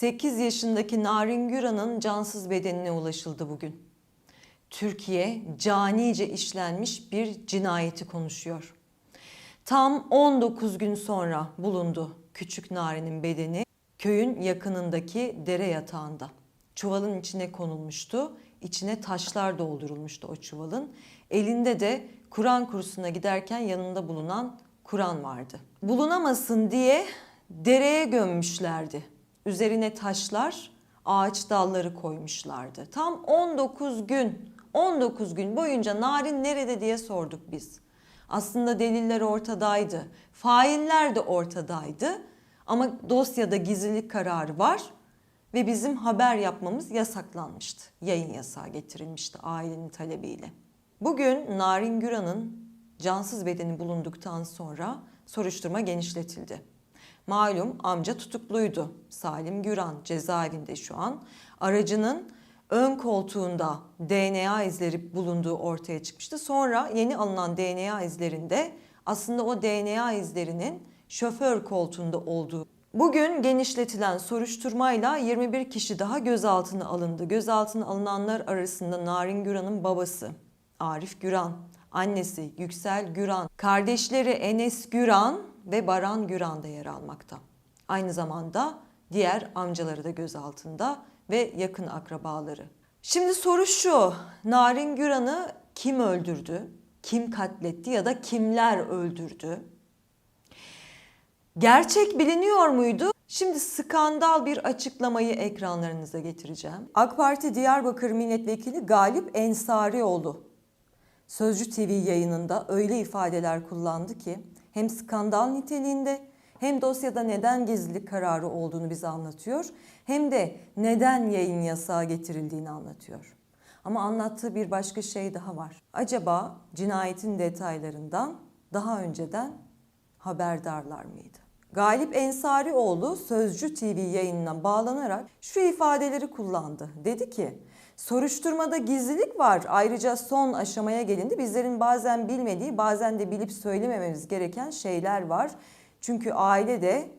8 yaşındaki Narin Güran'ın cansız bedenine ulaşıldı bugün. Türkiye canice işlenmiş bir cinayeti konuşuyor. Tam 19 gün sonra bulundu küçük Narin'in bedeni köyün yakınındaki dere yatağında. Çuvalın içine konulmuştu. İçine taşlar doldurulmuştu o çuvalın. Elinde de Kur'an kursuna giderken yanında bulunan Kur'an vardı. Bulunamasın diye dereye gömmüşlerdi. Üzerine taşlar, ağaç dalları koymuşlardı. Tam 19 gün, 19 gün boyunca Narin nerede diye sorduk biz. Aslında deliller ortadaydı. Failler de ortadaydı. Ama dosyada gizlilik kararı var ve bizim haber yapmamız yasaklanmıştı. Yayın yasağı getirilmişti ailenin talebiyle. Bugün Narin Güran'ın cansız bedeni bulunduktan sonra soruşturma genişletildi. Malum amca tutukluydu. Salim Güran cezaevinde şu an. Aracının ön koltuğunda DNA izleri bulunduğu ortaya çıkmıştı. Sonra yeni alınan DNA izlerinde aslında o DNA izlerinin şoför koltuğunda olduğu. Bugün genişletilen soruşturmayla 21 kişi daha gözaltına alındı. Gözaltına alınanlar arasında Narin Güran'ın babası Arif Güran, annesi Yüksel Güran, kardeşleri Enes Güran ve Baran Güran da yer almakta. Aynı zamanda diğer amcaları da gözaltında ve yakın akrabaları. Şimdi soru şu, Narin Güran'ı kim öldürdü? Kim katletti ya da kimler öldürdü? Gerçek biliniyor muydu? Şimdi skandal bir açıklamayı ekranlarınıza getireceğim. AK Parti Diyarbakır Milletvekili Galip Ensarioğlu Sözcü TV yayınında öyle ifadeler kullandı ki hem skandal niteliğinde hem dosyada neden gizlilik kararı olduğunu bize anlatıyor hem de neden yayın yasağı getirildiğini anlatıyor. Ama anlattığı bir başka şey daha var. Acaba cinayetin detaylarından daha önceden haberdarlar mıydı? Galip Ensarioğlu Sözcü TV yayınına bağlanarak şu ifadeleri kullandı. Dedi ki soruşturmada gizlilik var ayrıca son aşamaya gelindi. Bizlerin bazen bilmediği bazen de bilip söylemememiz gereken şeyler var. Çünkü aile de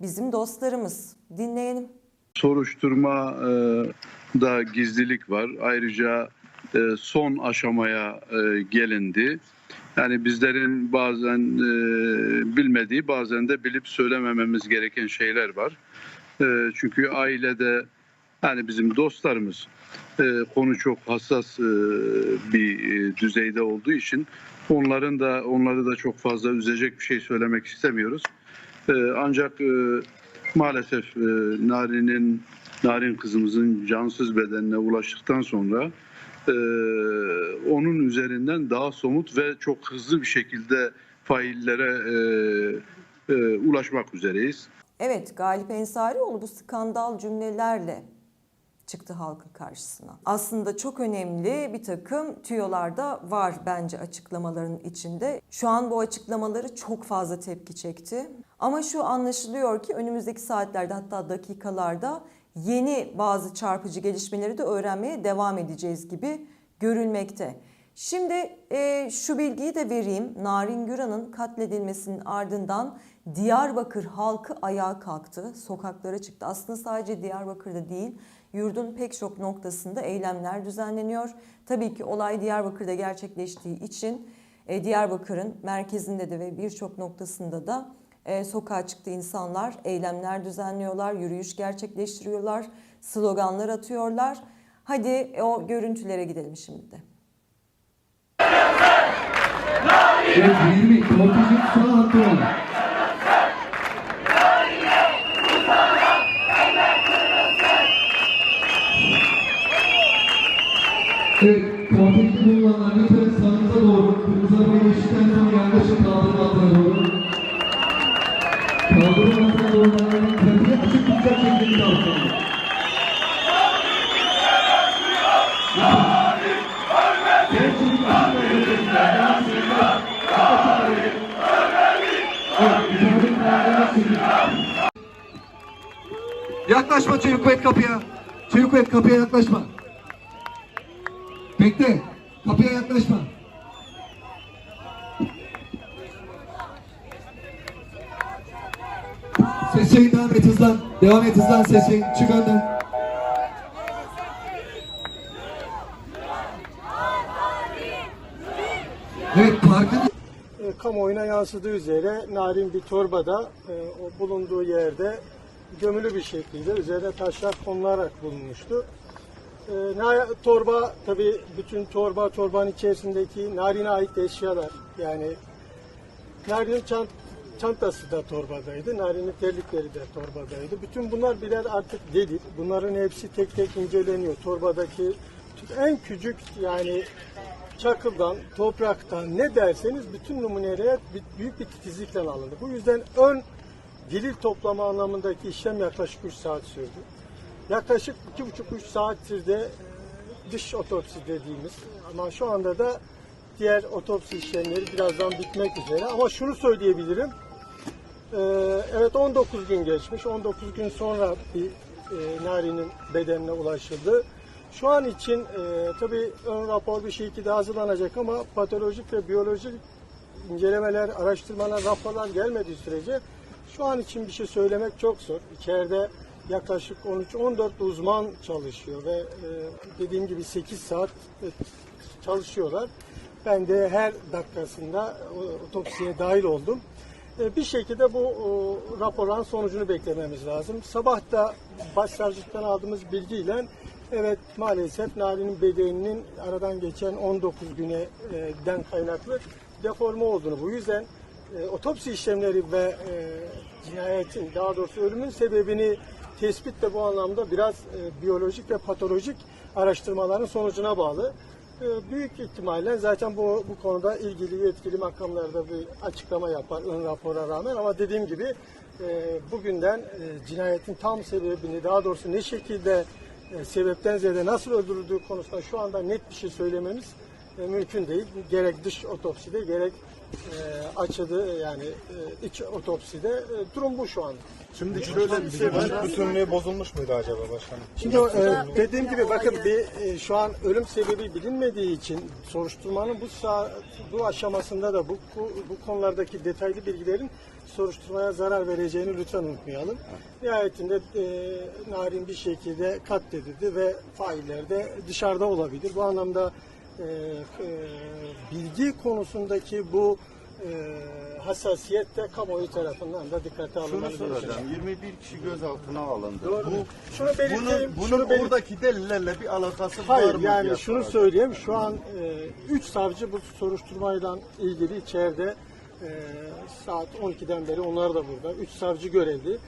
bizim dostlarımız. Dinleyelim. soruşturma e, da gizlilik var. Ayrıca e, son aşamaya e, gelindi. Yani bizlerin bazen bilmediği, bazen de bilip söylemememiz gereken şeyler var. Çünkü ailede yani bizim dostlarımız e, konu çok hassas e, bir e, düzeyde olduğu için onların da onları da çok fazla üzecek bir şey söylemek istemiyoruz. E, ancak e, maalesef e, Narin'in Narin kızımızın cansız bedenine ulaştıktan sonra e, onun üzerinden daha somut ve çok hızlı bir şekilde faillere e, e, ulaşmak üzereyiz. Evet Galip Ensarioğlu bu skandal cümlelerle çıktı halkın karşısına. Aslında çok önemli bir takım tüyolar da var bence açıklamaların içinde. Şu an bu açıklamaları çok fazla tepki çekti. Ama şu anlaşılıyor ki önümüzdeki saatlerde hatta dakikalarda yeni bazı çarpıcı gelişmeleri de öğrenmeye devam edeceğiz gibi görülmekte. Şimdi e, şu bilgiyi de vereyim. Narin Güran'ın katledilmesinin ardından Diyarbakır halkı ayağa kalktı, sokaklara çıktı. Aslında sadece Diyarbakır'da değil, yurdun pek çok noktasında eylemler düzenleniyor. Tabii ki olay Diyarbakır'da gerçekleştiği için e, Diyarbakır'ın merkezinde de ve birçok noktasında da e, sokağa çıktı insanlar, eylemler düzenliyorlar, yürüyüş gerçekleştiriyorlar, sloganlar atıyorlar. Hadi e, o görüntülere gidelim şimdi de. Evet 20 korkucu sağ hattı var. Korkucu bulunanlar lütfen sağınıza doğru, kırmızı arabayı geçtikten sonra yaklaşık kaldırım altına doğru. Kaldırım altına doğru olanların trafiği açık tutacak şekilde sürüyor. Yaklaşma çocuk kuvvet kapıya. Çocuk kuvvet kapıya yaklaşma. Bekle. Kapıya yaklaşma. Sessiz Hüseyin devam et hızlan. Devam et hızlan Hüseyin. Çık önden. Evet parkın e, kamuoyuna yansıdığı üzere narin bir torbada e, o bulunduğu yerde gömülü bir şekilde üzerine taşlar konularak bulunmuştu. E, torba tabi bütün torba torbanın içerisindeki narine ait eşyalar yani Narin'in çant çantası da torbadaydı. Narin'in terlikleri de torbadaydı. Bütün bunlar birer artık delil. Bunların hepsi tek tek inceleniyor. Torbadaki en küçük yani çakıldan, topraktan ne derseniz bütün numuneler büyük bir titizlikle alındı. Bu yüzden ön delil toplama anlamındaki işlem yaklaşık 3 saat sürdü. Yaklaşık 2,5-3 saattir de e, dış otopsi dediğimiz ama şu anda da diğer otopsi işlemleri birazdan bitmek üzere. Ama şunu söyleyebilirim. Ee, evet 19 gün geçmiş. 19 gün sonra bir e, Nari'nin bedenine ulaşıldı. Şu an için e, tabii ön rapor bir şekilde hazırlanacak ama patolojik ve biyolojik incelemeler, araştırmalar, raporlar gelmediği sürece şu an için bir şey söylemek çok zor. İçeride yaklaşık 13-14 uzman çalışıyor ve e, dediğim gibi 8 saat e, çalışıyorlar. Ben de her dakikasında o- otopsiye dahil oldum. E, Bir şekilde bu o, raporun sonucunu beklememiz lazım. Sabah da başsavcılıktan aldığımız bilgiyle evet maalesef Nari'nin bedeninin aradan geçen 19 güneden kaynaklı deforme olduğunu bu yüzden e, otopsi işlemleri ve e, cinayetin daha doğrusu ölümün sebebini tespit de bu anlamda biraz e, biyolojik ve patolojik araştırmaların sonucuna bağlı. E, büyük ihtimalle zaten bu bu konuda ilgili yetkili makamlarda bir açıklama yapar ön rapora rağmen ama dediğim gibi e, bugünden e, cinayetin tam sebebini daha doğrusu ne şekilde e, sebepten ziyade nasıl öldürüldüğü konusunda şu anda net bir şey söylememiz e, mümkün değil. Gerek dış otopside gerek e, açıdı yani e, iç otopside e, durum bu şu anda. Şimdi şöyle bir şey var. Bütünlüğü bozulmuş muydu acaba başkanım? Şimdi e, dediğim gibi bakın bir e, şu an ölüm sebebi bilinmediği için soruşturmanın bu saat, bu aşamasında da bu, bu bu konulardaki detaylı bilgilerin soruşturmaya zarar vereceğini lütfen unutmayalım. Nihayetinde e, narin bir şekilde katledildi ve failler de dışarıda olabilir. Bu anlamda e, e, bilgi konusundaki bu e, hassasiyet de kamuoyu tarafından da dikkate Şunu alınmalı. düşünüyorum. soracağım. 21 kişi gözaltına alındı. Doğru. Bu, Şunu belirteyim. bunun, şunu bunun belirt- oradaki delillerle bir alakası var Hayır mı? yani diye şunu söyleyeyim. Şu an 3 savcı bu soruşturmayla ilgili içeride e, saat 12'den beri onlar da burada. 3 savcı görevli.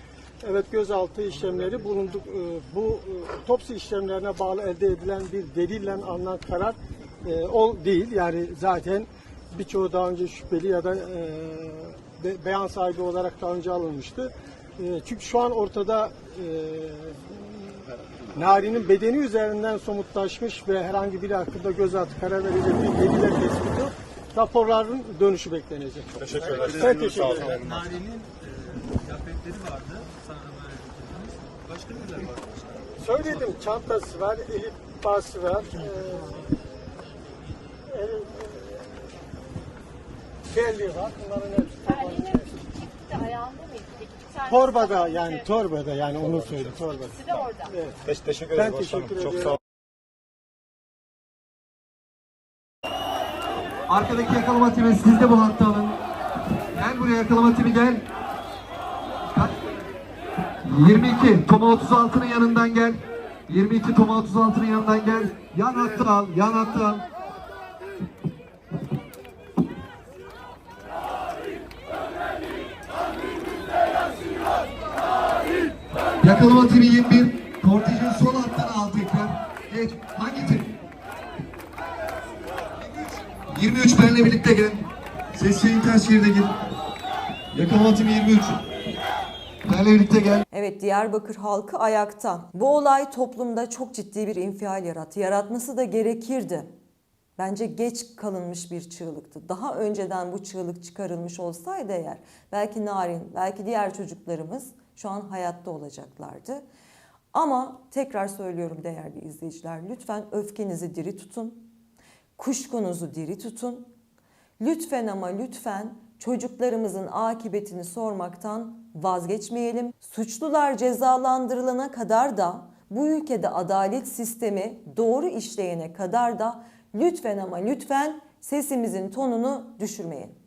Evet gözaltı işlemleri bulunduk. E, bu e, otopsi işlemlerine bağlı elde edilen bir delille alınan karar e, ol değil. Yani zaten birçoğu daha önce şüpheli ya da e, be- beyan sahibi olarak daha önce alınmıştı. E, çünkü şu an ortada e, Nari'nin bedeni üzerinden somutlaşmış ve herhangi biri hakkında gözaltı karar verecek bir deliller tespiti yok. Raporların dönüşü beklenecek. Teşekkür ederim. Ben teşekkür ederim. Nari'nin e, kıyafetleri vardı. Sana böyle getirdiniz. Başka neler var? Söyledim çantası var, elif bası var. Ee, 50 var. Bunların hepsi Torbada yani torbada yani onu söyle torbada. İkisi de orada. Evet. Teşekkür ederim Ben teşekkür başkanım. Çok ediyorum. sağ olun. Arkadaki yakalama timi siz de bu hattı alın. Gel buraya yakalama timi gel. 22 Toma 36'nın yanından gel. 22 Toma 36'nın yanından gel. Yan hattı al, yan hattı al. Yakalama timi 21. Kortejin sol hattını al tekrar. Geç. Hangi tim? 23 benimle birlikte gel. Ses yayın ters yerine gir. Yakalama timi 23. Benimle birlikte gel. Evet Diyarbakır halkı ayakta. Bu olay toplumda çok ciddi bir infial yarattı. Yaratması da gerekirdi. Bence geç kalınmış bir çığlıktı. Daha önceden bu çığlık çıkarılmış olsaydı eğer belki Narin, belki diğer çocuklarımız şu an hayatta olacaklardı. Ama tekrar söylüyorum değerli izleyiciler lütfen öfkenizi diri tutun. Kuşkunuzu diri tutun. Lütfen ama lütfen çocuklarımızın akıbetini sormaktan vazgeçmeyelim. Suçlular cezalandırılana kadar da bu ülkede adalet sistemi doğru işleyene kadar da lütfen ama lütfen sesimizin tonunu düşürmeyelim.